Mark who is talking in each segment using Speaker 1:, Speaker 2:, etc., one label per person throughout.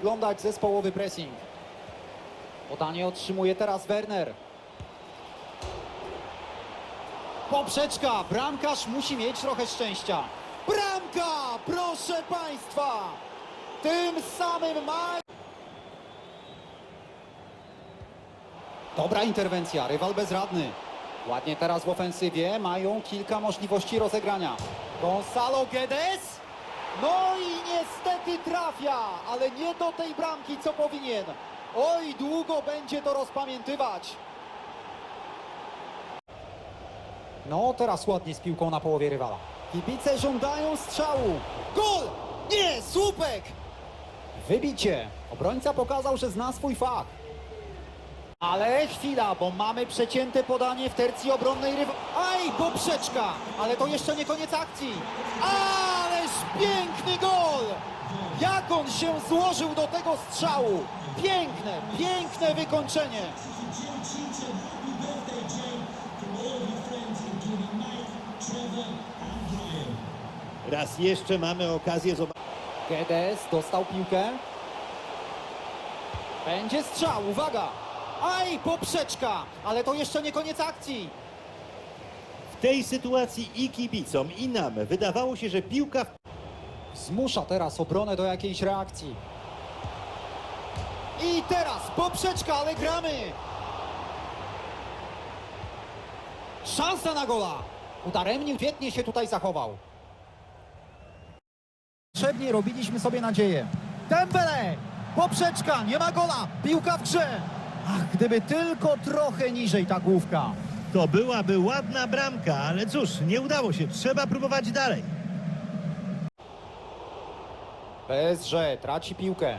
Speaker 1: wyglądać zespołowy pressing. Podanie otrzymuje teraz Werner. Poprzeczka, bramkarz musi mieć trochę szczęścia. Bramka, proszę Państwa! Tym samym ma... Dobra interwencja, rywal bezradny. Ładnie teraz w ofensywie, mają kilka możliwości rozegrania. Gonzalo Guedes. No i niestety trafia, ale nie do tej bramki, co powinien. Oj, długo będzie to rozpamiętywać. No, teraz ładnie z piłką na połowie rywala. Kibice żądają strzału. Gol! Nie, słupek! Wybicie. Obrońca pokazał, że zna swój fach. Ale chwila, bo mamy przecięte podanie w tercji obronnej rywa. Aj, poprzeczka! Ale to jeszcze nie koniec akcji. Ależ piękny gol! Jak on się złożył do tego strzału! Piękne, piękne wykończenie!
Speaker 2: Raz jeszcze mamy okazję zobaczyć.
Speaker 1: Gedes dostał piłkę. Będzie strzał, uwaga! Aj, poprzeczka! Ale to jeszcze nie koniec akcji.
Speaker 2: W tej sytuacji i kibicom, i nam wydawało się, że piłka w
Speaker 1: Zmusza teraz obronę do jakiejś reakcji. I teraz poprzeczka, ale gramy! Szansa na gola! Udaremnił, świetnie się tutaj zachował. Potrzebnie robiliśmy sobie nadzieję. Dembele! Poprzeczka, nie ma gola! Piłka w grze! Ach, gdyby tylko trochę niżej ta główka.
Speaker 2: to byłaby ładna bramka, ale cóż, nie udało się. Trzeba próbować dalej.
Speaker 1: Bezże traci piłkę.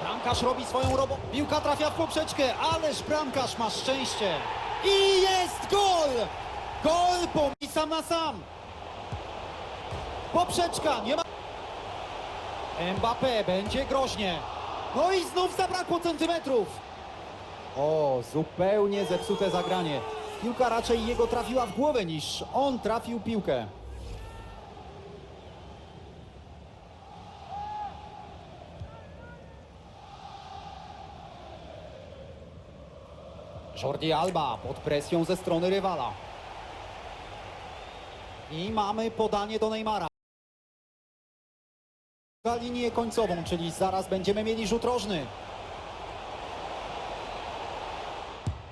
Speaker 1: Bramkarz robi swoją robotę. Piłka trafia w poprzeczkę, ależ bramkarz ma szczęście. I jest gol! Gol po sam na sam. Poprzeczka, nie ma... Mbappé będzie groźnie. No i znów zabrakło centymetrów. O, zupełnie zepsute zagranie. Piłka raczej jego trafiła w głowę niż on trafił piłkę. Jordi Alba pod presją ze strony rywala. I mamy podanie do Neymara. Na linię końcową, czyli zaraz będziemy mieli rzut rożny.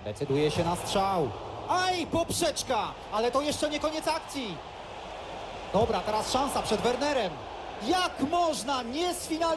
Speaker 1: Decyduje się na strzał. Aj, poprzeczka! Ale to jeszcze nie koniec akcji. Dobra, teraz szansa przed Wernerem. Jak można nie sfinalizować?